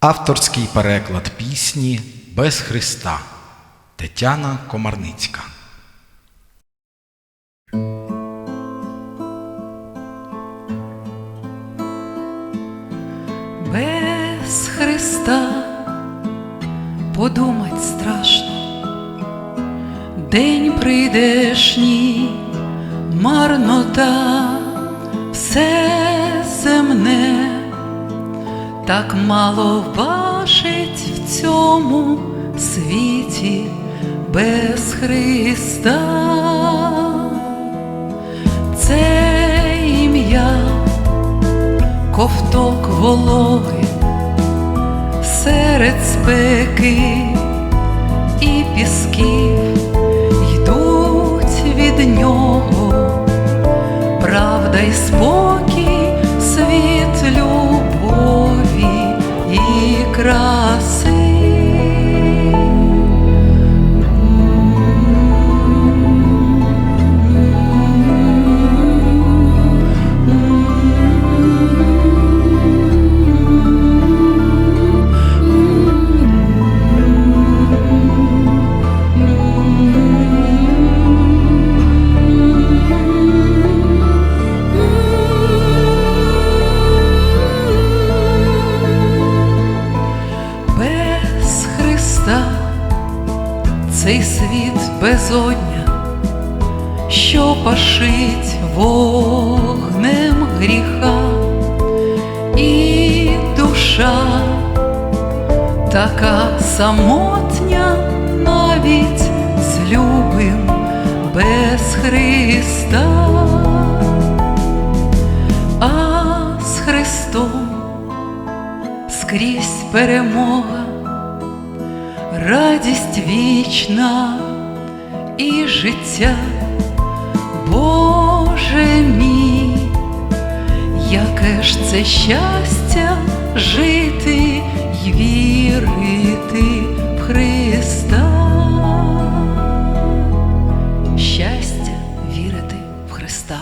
Авторський переклад пісні Без Христа Тетяна Комарницька. Без Христа подумать страшно, день прийдешній, марнота, все так мало важить в цьому світі без Христа. Це ім'я ковток вологи серед спеки і пісків йдуть від нього, правда й спокій, Христа цей світ безодня, що пашить вогнем гріха, і душа така самотня навіть з любим без Христа, а з Христом скрізь перемога, радість вічна і життя, Боже мій, яке ж це щастя жити й вірити в Христа. Щастя вірити в Христа.